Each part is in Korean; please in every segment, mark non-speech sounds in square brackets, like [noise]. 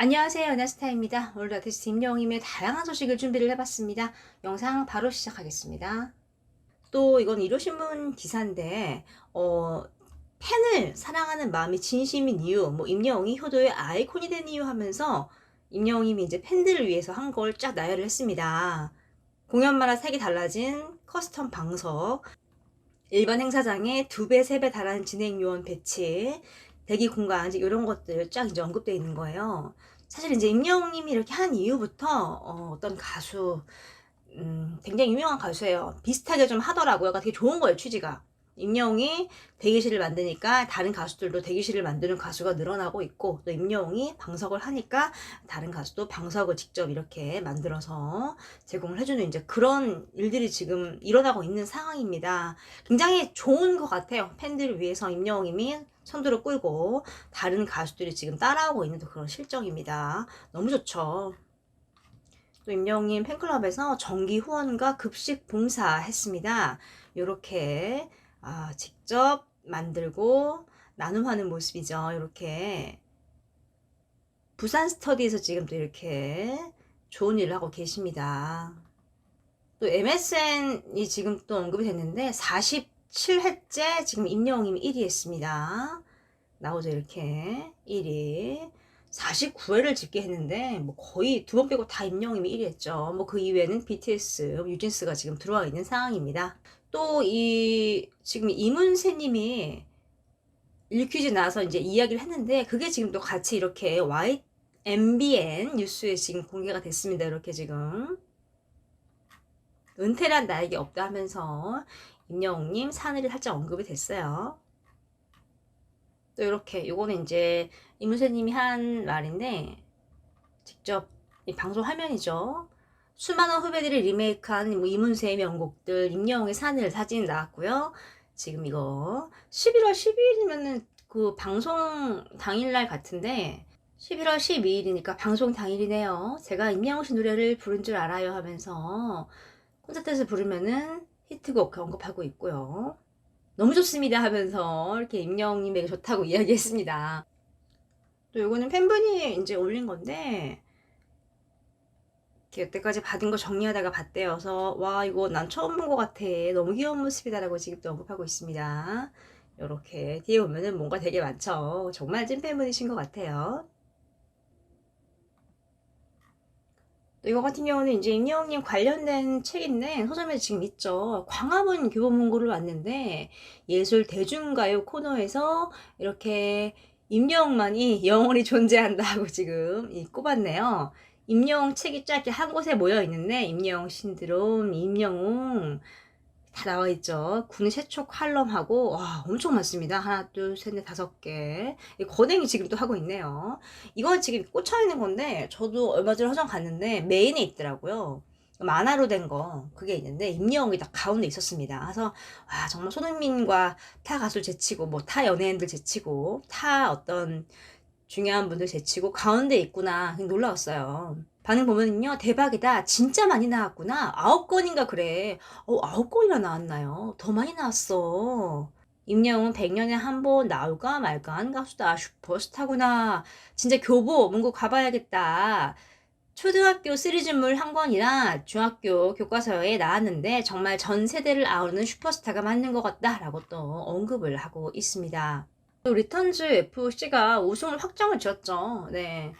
안녕하세요. 은하스타입니다. 오늘 아티스트 임영임의 다양한 소식을 준비를 해봤습니다. 영상 바로 시작하겠습니다. 또 이건 일요신문 기사인데 어, 팬을 사랑하는 마음이 진심인 이유, 뭐 임영웅이 효도의 아이콘이 된 이유 하면서 임영웅이 이제 팬들을 위해서 한 걸 쫙 나열을 했습니다. 공연마다 색이 달라진 커스텀 방석, 일반 행사장에 두 배, 세배 달하는 진행 요원 배치, 대기 공간 이제 이런 것들 쫙 이제 언급되어 있는 거예요. 사실 이제 임영웅님이 이렇게 한 이후부터 어, 어떤 가수 음, 굉장히 유명한 가수예요. 비슷하게 좀 하더라고요. 그러니까 되게 좋은 거예요, 취지가. 임영웅이 대기실을 만드니까 다른 가수들도 대기실을 만드는 가수가 늘어나고 있고 또 임영웅이 방석을 하니까 다른 가수도 방석을 직접 이렇게 만들어서 제공을 해주는 이제 그런 일들이 지금 일어나고 있는 상황입니다. 굉장히 좋은 것 같아요. 팬들을 위해서 임영웅님이 선두를 끌고 다른 가수들이 지금 따라오고 있는 그런 실정입니다. 너무 좋죠. 또 임영웅님 팬클럽에서 정기 후원과 급식 봉사 했습니다. 이렇게 아, 직접 만들고 나눔하는 모습이죠. 이렇게 부산 스터디에서 지금 또 이렇게 좋은 일을 하고 계십니다. 또 MSN이 지금 또 언급이 됐는데 47회째 지금 임영웅님이 1위 했습니다. 나오죠 이렇게 1위 49회를 집계 했는데 뭐 거의 두 번 빼고 다 임영웅님이 1위 했죠. 뭐 그 이외에는 BTS, 유진스가 지금 들어와 있는 상황입니다. 또 이 지금 이문세님이 일퀴즈 나와서 이제 이야기를 했는데 그게 지금 또 같이 이렇게 Y MBN 뉴스에 지금 공개가 됐습니다. 이렇게 지금 은퇴란 나에게 없다 하면서 임영웅님 사늘이 살짝 언급이 됐어요. 또 이렇게 요거는 이제 이문세님이 한 말인데 직접 이 방송 화면이죠. 수많은 후배들이 리메이크한 뭐 이문세의 명곡들, 임영웅의 사늘 사진이 나왔고요. 지금 이거 11월 12일이면은 그 방송 당일날 같은데 11월 12일이니까 방송 당일이네요. 제가 임영웅 씨 노래를 부른 줄 알아요 하면서 콘서트에서 부르면은 히트곡 언급하고 있고요. 너무 좋습니다 하면서 이렇게 임영웅님에게 좋다고 [laughs] 이야기했습니다. 또 요거는 팬분이 이제 올린 건데 여태까지 받은 거 정리하다가 봤대요. 그래서 와 이거 난 처음 본 것 같아. 너무 귀여운 모습이다라고 지금 또 언급하고 있습니다. 이렇게 뒤에 보면은 뭔가 되게 많죠. 정말 찐 팬분이신 것 같아요. 또 이거 같은 경우는 이제 임영웅님 관련된 책인데 서점에 지금 있죠. 광화문 교보문고를 왔는데 예술 대중가요 코너에서 이렇게 임영웅만이 영원히 존재한다 하고 지금 이 꼽았네요. 임영웅 책이 짧게 한 곳에 모여 있는데 임영웅 신드롬, 임영웅 다 나와 있죠. 국내 최초 칼럼하고 와 엄청 많습니다. 하나, 둘, 셋, 넷, 다섯 개. 이 건행이 지금 또 하고 있네요. 이건 지금 꽂혀 있는 건데 저도 얼마 전에 화장 갔는데 메인에 있더라고요. 만화로 된 거 그게 있는데 임영웅이 딱 가운데 있었습니다. 그래서 와 정말 손흥민과 타 가수 제치고 뭐 타 연예인들 제치고 타 어떤 중요한 분들 제치고 가운데 있구나. 놀라웠어요. 반응 보면요 대박이다. 진짜 많이 나왔구나. 아홉 건인가 그래. 어 아홉 건이나 나왔나요? 더 많이 나왔어. 임영웅은 100년에 한 번 나올까 말까 한 가수다. 슈퍼스타구나. 진짜 교보 문고 가봐야겠다. 초등학교 시리즈물 한 권이나 중학교 교과서에 나왔는데 정말 전 세대를 아우르는 슈퍼스타가 맞는 것 같다라고 또 언급을 하고 있습니다. 또 리턴즈 FC가 우승을 확정을 지었죠. 네.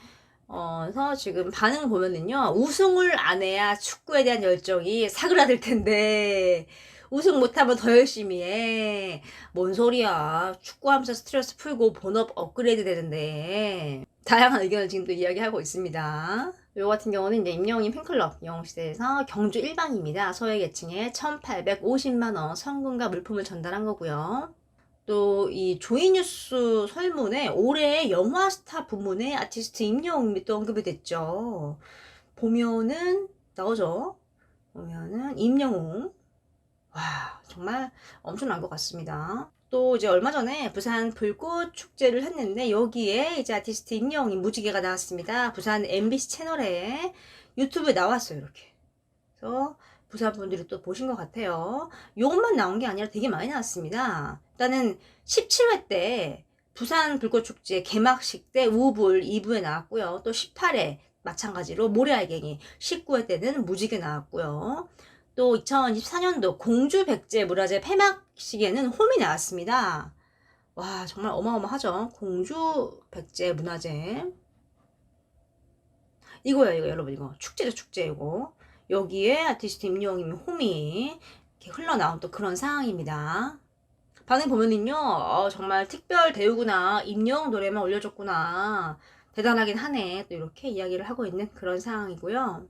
어, 그래서 지금 반응을 보면은요, 우승을 안 해야 축구에 대한 열정이 사그라들 텐데, 우승 못하면 더 열심히 해. 뭔 소리야. 축구하면서 스트레스 풀고 본업 업그레이드 되는데. 다양한 의견을 지금 또 이야기하고 있습니다. 요 같은 경우는 이제 임영웅 팬클럽 영웅시대에서 경주 일반입니다. 소외계층에 1,850만원 성금과 물품을 전달한 거고요. 또 이 조이뉴스 설문에 올해 영화 스타 부문의 아티스트 임영웅이 또 언급이 됐죠. 보면은 나오죠. 보면은 임영웅. 와 정말 엄청난 것 같습니다. 또 이제 얼마 전에 부산 불꽃 축제를 했는데 여기에 이제 아티스트 임영웅이 무지개가 나왔습니다. 부산 MBC 채널에 유튜브에 나왔어요 이렇게. 그래서 부산 분들이 또 보신 것 같아요. 요것만 나온 게 아니라 되게 많이 나왔습니다. 일단은 17회 때 부산 불꽃축제 개막식 때 우불 2부에 나왔고요. 또 18회 마찬가지로 모래알갱이 19회 때는 무지개 나왔고요. 또 2024년도 공주 백제 문화제 폐막식에는 홈이 나왔습니다. 와 정말 어마어마하죠. 공주 백제 문화제 이거예요 이거 여러분 이거 축제죠 축제 이거 여기에 아티스트 임영웅 홈이 이렇게 흘러나온 또 그런 상황입니다. 방에 보면은요, 어, 정말 특별 대우구나, 임영 노래만 올려줬구나, 대단하긴 하네, 또 이렇게 이야기를 하고 있는 그런 상황이고요.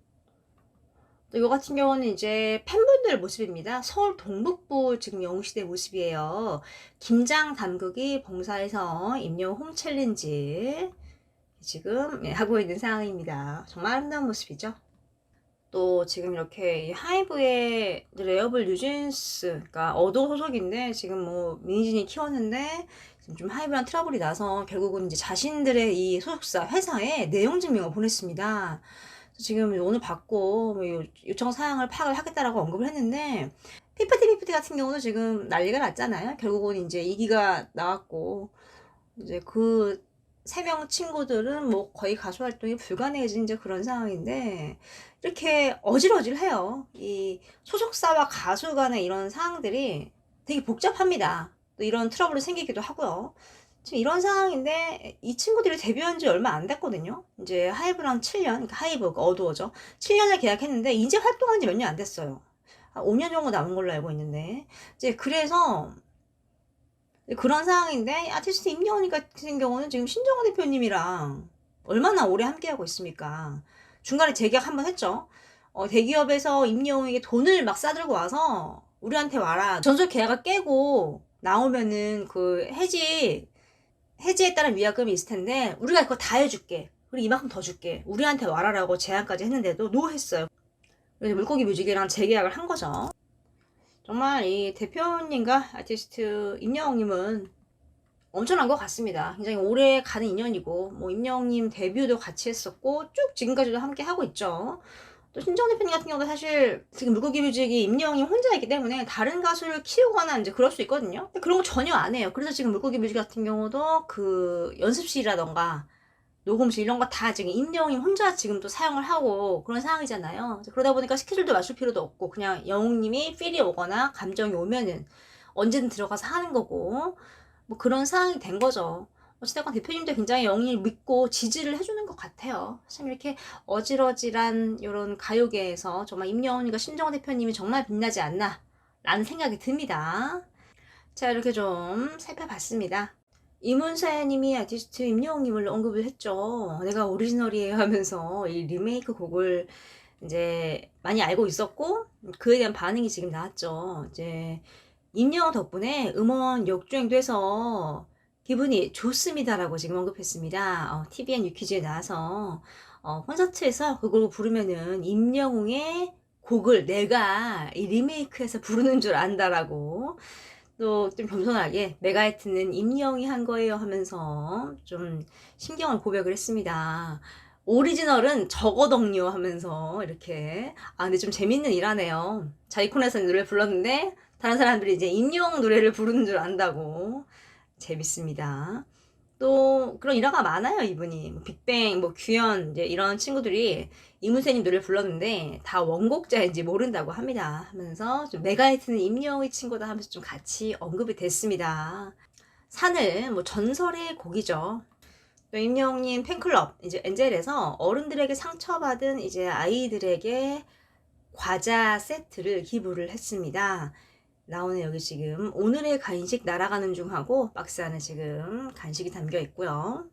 또 이거 같은 경우는 이제 팬분들 모습입니다. 서울 동북부 지금 영웅시대 모습이에요. 김장 담그기 봉사에서 임영 홈 챌린지 지금 예, 하고 있는 상황입니다. 정말 아름다운 모습이죠. 또 지금 이렇게 이 하이브의 레어블 뉴진스, 그러니까 어도 소속인데 지금 뭐 미니진이 키웠는데 지금 좀 하이브랑 트러블이 나서 결국은 이제 자신들의 이 소속사 회사에 내용 증명을 보냈습니다. 지금 오늘 받고 뭐 요- 요청 사항을 파악을 하겠다라고 언급을 했는데 피프티 피프티 같은 경우는 지금 난리가 났잖아요. 결국은 이제 이기가 나왔고 이제 그 세 명 친구들은 뭐 거의 가수 활동이 불가능해진 이제 그런 상황인데 이렇게 어질어질해요. 이 소속사와 가수 간의 이런 상황들이 되게 복잡합니다. 또 이런 트러블이 생기기도 하고요. 지금 이런 상황인데 이 친구들이 데뷔한 지 얼마 안 됐거든요. 이제 하이브랑 7년, 그러니까 하이브 어두워져. 7년을 계약했는데 이제 활동한 지 몇 년 안 됐어요. 한 5년 정도 남은 걸로 알고 있는데 이제 그래서 그런 상황인데 아티스트 임영웅 같은 경우는 지금 신정호 대표님이랑 얼마나 오래 함께하고 있습니까? 중간에 재계약 한번 했죠. 어, 대기업에서 임영웅에게 돈을 막 싸들고 와서 우리한테 와라. 전설 계약을 깨고 나오면은 그 해지 해지에 따른 위약금이 있을 텐데 우리가 그거 다 해줄게. 우리 이만큼 더 줄게. 우리한테 와라라고 제안까지 했는데도 노했어요. 그래서 물고기 뮤직이랑 재계약을 한 거죠. 정말 이 대표님과 아티스트 임영웅님은 엄청난 것 같습니다. 굉장히 오래 가는 인연이고, 뭐, 임영웅님 데뷔도 같이 했었고, 쭉 지금까지도 함께 하고 있죠. 또 신정 대표님 같은 경우도 사실 지금 물고기 뮤직이 임영웅이 혼자이기 때문에 다른 가수를 키우거나 이제 그럴 수 있거든요. 근데 그런 거 전혀 안 해요. 그래서 지금 물고기 뮤직 같은 경우도 그 연습실이라던가 녹음실 이런 거 다 지금 임영웅이 혼자 지금 또 사용을 하고 그런 상황이잖아요. 그러다 보니까 스케줄도 맞출 필요도 없고 그냥 영웅님이 필이 오거나 감정이 오면은 언제든 들어가서 하는 거고 뭐 그런 상황이 된 거죠. 어찌됐건 대표님도 굉장히 영웅을 믿고 지지를 해주는 것 같아요. 참 이렇게 어질어질한 이런 가요계에서 정말 임영웅이가 신정호 대표님이 정말 빛나지 않나 라는 생각이 듭니다. 자 이렇게 좀 살펴봤습니다. 이문세님이 아티스트 임영웅님을 언급을 했죠. 내가 오리지널이에요 하면서 이 리메이크 곡을 이제 많이 알고 있었고 그에 대한 반응이 지금 나왔죠. 이제 임영웅 덕분에 음원 역주행돼서 기분이 좋습니다라고 지금 언급했습니다. 어, TVN 유퀴즈에 나와서 어, 콘서트에서 그걸 부르면은 임영웅의 곡을 내가 이 리메이크해서 부르는 줄 안다라고 또 좀 겸손하게 메가히트는 임영웅이 한 거예요 하면서 좀 신경을 고백을 했습니다. 오리지널은 저거덕요 하면서 이렇게 아 근데 좀 재밌는 일하네요. 자이콘에서 노래 불렀는데 다른 사람들이 이제 임영웅 노래를 부르는 줄 안다고 재밌습니다. 또 그런 일화가 많아요 이분이. 뭐 빅뱅 뭐 규현 이제 이런 친구들이 이문세님 노래를 불렀는데 다 원곡자인지 모른다고 합니다. 하면서 좀 메가히트는 임영웅의 친구다 하면서 좀 같이 언급이 됐습니다. 산을 뭐 전설의 곡이죠. 또 임영웅님 팬클럽 이제 엔젤에서 어른들에게 상처받은 이제 아이들에게 과자 세트를 기부를 했습니다. 나오는 여기 지금 오늘의 간식 날아가는 중 하고 박스 안에 지금 간식이 담겨 있고요.